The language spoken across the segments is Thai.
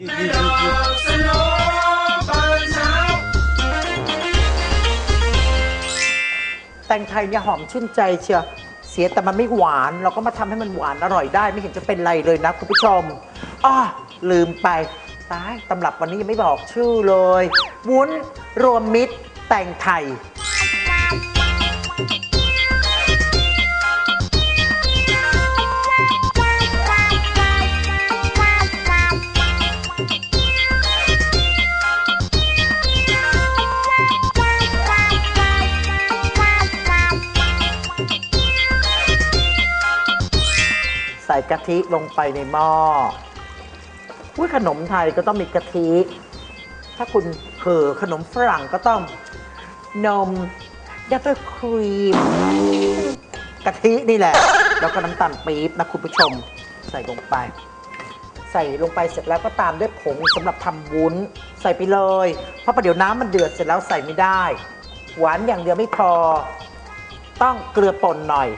แตงไทยเนี่ยหอมชื่นใจเชียวเสียแต่มันไม่หวาน เราก็มาทำให้มันหวานอร่อยได้ ไม่เห็นจะเป็นไรเลยนะคุณผู้ชมอ้อลืมไปตายตำรับวันนี้ยังไม่บอกชื่อเลยวุ้นรวมมิตรแตงไทย ส่กะทิลงไปในหม้ออุ้ยขนมไทยก็ต้องมีกะทิ ถ้าคุณเคือขนมฝรั่งก็ต้องนมดับเบิลครีมกะทินี่แหละ แล้วก็น้ำตาลปี๊บนะคุณผู้ชมใส่ลงไป ใส่ลงไปเสร็จแล้วก็ตามด้วยผงสำหรับทำวุ้น ใส่ไปเลย เพราะประเดี๋ยวน้ำมันเดือดเสร็จแล้วใส่ไม่ได้ หวานอย่างเดียวไม่พอ ต้องเกลือป่นหน่อย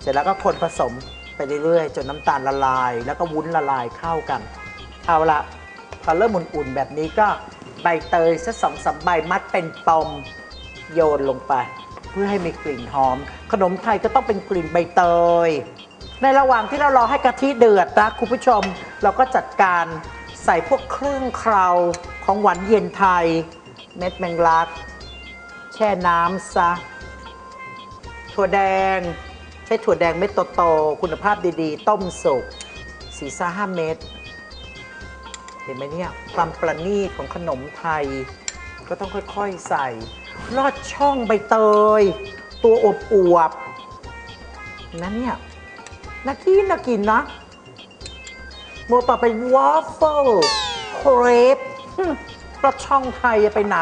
เสร็จแล้วก็คนผสมไปเรื่อยๆ จนน้ำตาลละลาย แล้วก็วุ้นละลายเข้ากัน เอาละพอเริ่มอุ่นๆแบบนี้ก็ใบเตยสักสองสามใบมัดเป็นปมโยนลงไป เพื่อให้มีกลิ่นหอม ขนมไทยก็ต้องเป็นกลิ่นใบเตย ในระหว่างที่เรารอให้กะทิเดือดนะคุณผู้ชม เราก็จัดการใส่พวกเครื่องเคราวของหวานเย็นไทย เม็ดแมงลัก แช่น้ำซะถั่วแดง ใช้ถั่วแดงเม็ดโตๆคุณภาพดีๆ ต้มสุกสีซ่าห้าเม็ดเห็นไหมเนี่ยความประณีตของขนมไทย ก็ต้องค่อยๆใส่ ลอดช่องใบเตย ตัวอบอวบนั่นเนี่ยน่ากินน่ากินนะโมวต่อไปวอฟเฟิลเครปหึลอดช่องไทยไปไหน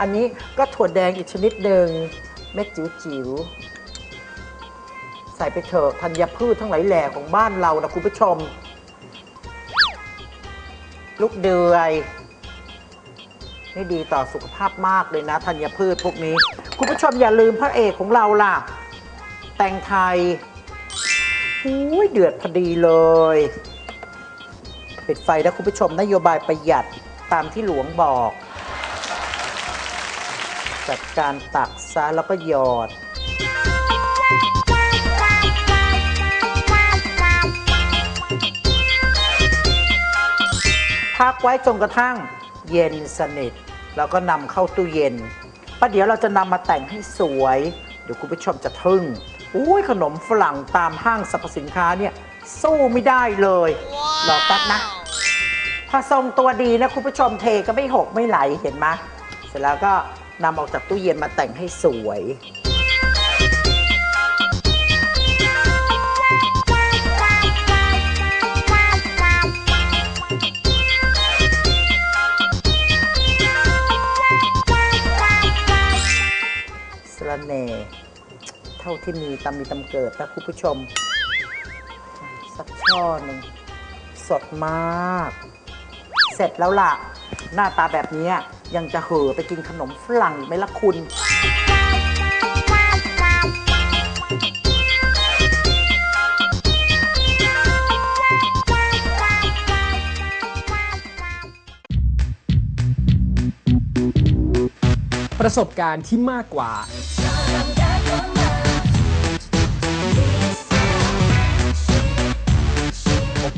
อันนี้ก็ถั่วแดงอีกชนิดหนึ่งเม็ดจิ๋วๆ ใส่ไปเถอะธัญพืชทั้งหลายแหล่ของบ้านเรานะคุณผู้ชม ลูกเดือย นี่ดีต่อสุขภาพมากเลยนะธัญพืชพวกนี้ คุณผู้ชมอย่าลืมพระเอกของเราล่ะ แตงไทยอุ้ยเดือดพอดีเลยปิดไฟนะคุณผู้ชมนโยบายประหยัดตามที่หลวงบอก จัดการตักซะแล้วก็หยอด พักไว้จนกระทั่งเย็นสนิท แล้วก็นำเข้าตู้เย็นประเดี๋ยวเราจะนำมาแต่งให้สวย เดี๋ยวคุณผู้ชมจะทึ่งอุ้ยขนมฝรั่งตามห้างสรรพสินค้าเนี่ยสู้ไม่ได้เลย รอแป๊บนะถ้าทรงตัวดีนะคุณผู้ชมเทก็ไม่หกไม่ไหลเห็นไหมเสร็จแล้วก็นำออกจากตู้เย็นมาแต่งให้สวย เท่าที่มีตามมีตำเกิดนะคุณผู้ชม สักช่อหนึ่งสดมาก เสร็จแล้วล่ะ หน้าตาแบบนี้ยังจะเห่อไปกินขนมฝรั่งไหมล่ะคุณประสบการณ์ที่มากกว่า